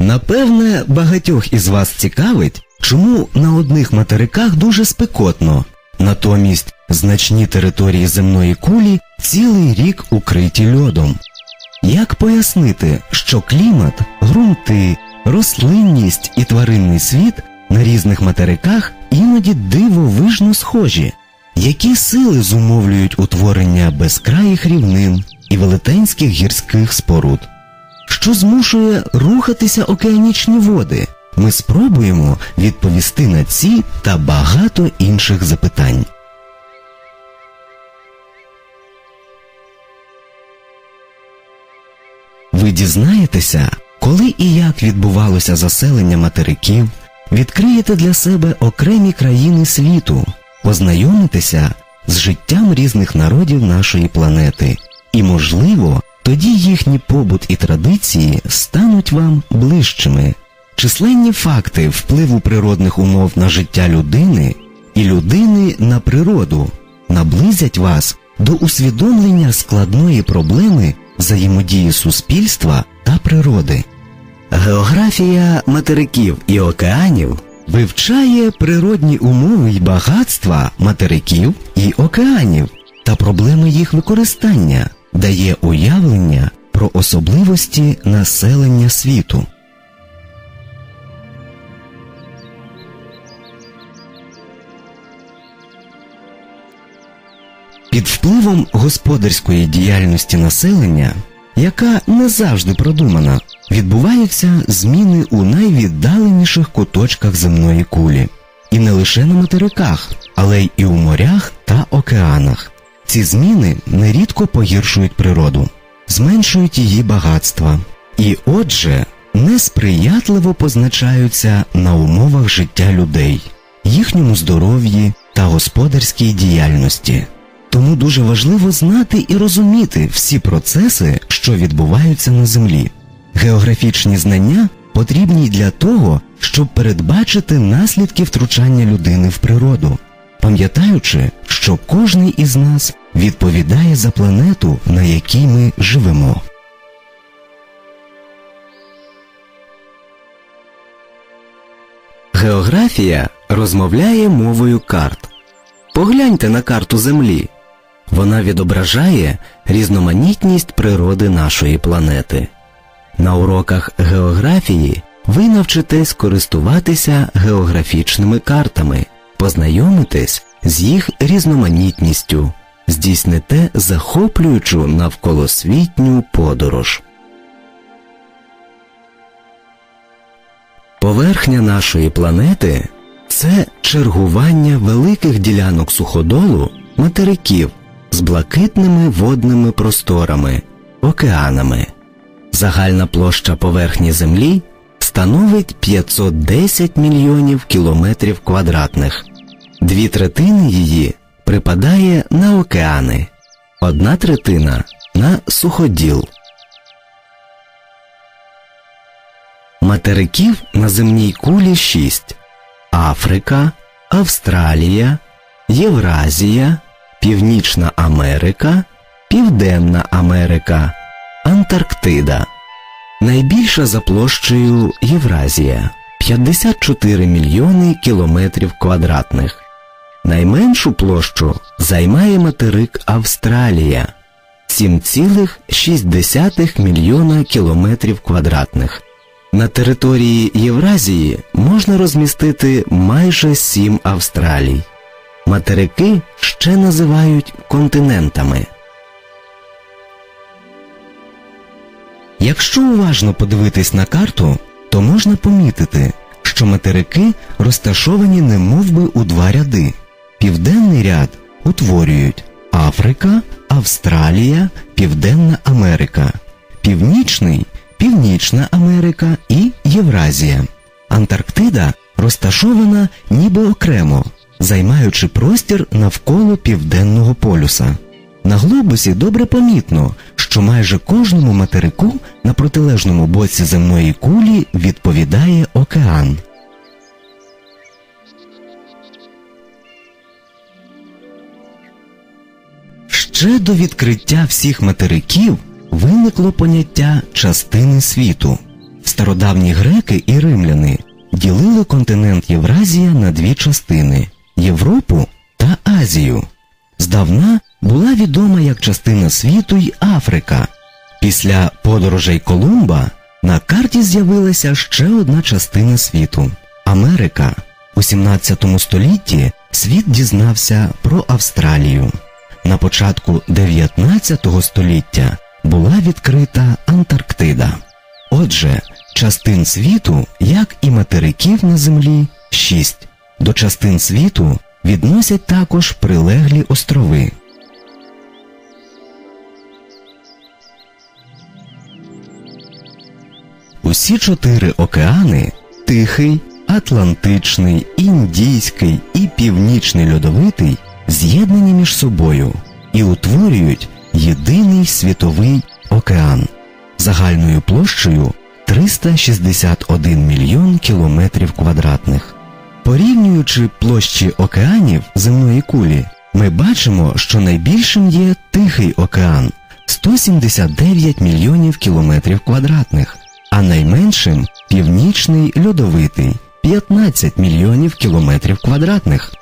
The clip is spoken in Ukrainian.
Напевне, багатьох із вас цікавить, чому на одних материках дуже спекотно, натомість значні території земної кулі цілий рік укриті льодом. Як пояснити, що клімат, ґрунти, рослинність і тваринний світ на різних материках іноді дивовижно схожі? Які сили зумовлюють утворення безкраїх рівнин і велетенських гірських споруд? Що змушує рухатися океанічні води? Ми спробуємо відповісти на ці та багато інших запитань. Ви дізнаєтеся, коли і як відбувалося заселення материків, відкриєте для себе окремі країни світу, познайомитеся з життям різних народів нашої планети, і, можливо, тоді їхній побут і традиції стануть вам ближчими. Численні факти впливу природних умов на життя людини і людини на природу наблизять вас до усвідомлення складної проблеми взаємодії суспільства та природи. Географія материків і океанів вивчає природні умови й багатства материків і океанів та проблеми їх використання, дає уявлення про особливості населення світу. Під впливом господарської діяльності населення, яка не завжди продумана, відбуваються зміни у найвіддаленіших куточках земної кулі, і не лише на материках, але й у морях та океанах. Ці зміни нерідко погіршують природу, зменшують її багатства, і, отже, несприятливо позначаються на умовах життя людей, їхньому здоров'ї та господарській діяльності. Тому дуже важливо знати і розуміти всі процеси, що відбуваються на землі. Географічні знання потрібні для того, щоб передбачити наслідки втручання людини в природу, пам'ятаючи, що кожний із нас відповідає за планету, на якій ми живемо. Географія розмовляє мовою карт. Погляньте на карту Землі. Вона відображає різноманітність природи нашої планети. На уроках географії ви навчитесь користуватися географічними картами, познайомитесь з їх різноманітністю, здійсните захоплюючу навколосвітню подорож. Поверхня нашої планети це чергування великих ділянок суходолу материків з блакитними водними просторами, океанами. Загальна площа поверхні Землі становить 510 мільйонів кілометрів квадратних, дві третини її припадає на океани, одна третина на суходіл. Материків на земній кулі шість Африка, Австралія, Євразія, Північна Америка, Південна Америка, Антарктида. Найбільша за площею Євразія 54 мільйони кілометрів квадратних. Найменшу площу займає материк Австралія 7,6 мільйона кілометрів квадратних. На території Євразії можна розмістити майже сім Австралій. Материки ще називають континентами. Якщо уважно подивитись на карту, то можна помітити, що материки розташовані немовби у два ряди. Південний ряд утворюють Африка, Австралія, Південна Америка, Північний Північна Америка і Євразія. Антарктида розташована ніби окремо, займаючи простір навколо Південного полюса. На глобусі добре помітно, що майже кожному материку на протилежному боці земної кулі відповідає океан. Ще до відкриття всіх материків виникло поняття частини світу. Стародавні греки і римляни ділили континент Євразія на дві частини Європу та Азію. Здавна була відома як частина світу й Африка. Після подорожей Колумба на карті з'явилася ще одна частина світу Америка. У 17 столітті світ дізнався про Австралію. На початку 19 століття була відкрита Антарктида. Отже, частин світу, як і материків на землі, шість. До частин світу відносять також прилеглі острови. Усі чотири океани Тихий, Атлантичний, Індійський і Північний Льодовитий з'єднані між собою і утворюють єдиний світовий океан загальною площею 361 мільйон кілометрів квадратних. Порівнюючи площі океанів земної кулі, ми бачимо, що найбільшим є Тихий океан 179 мільйонів кілометрів квадратних, а найменшим Північний льодовитий 15 мільйонів кілометрів квадратних.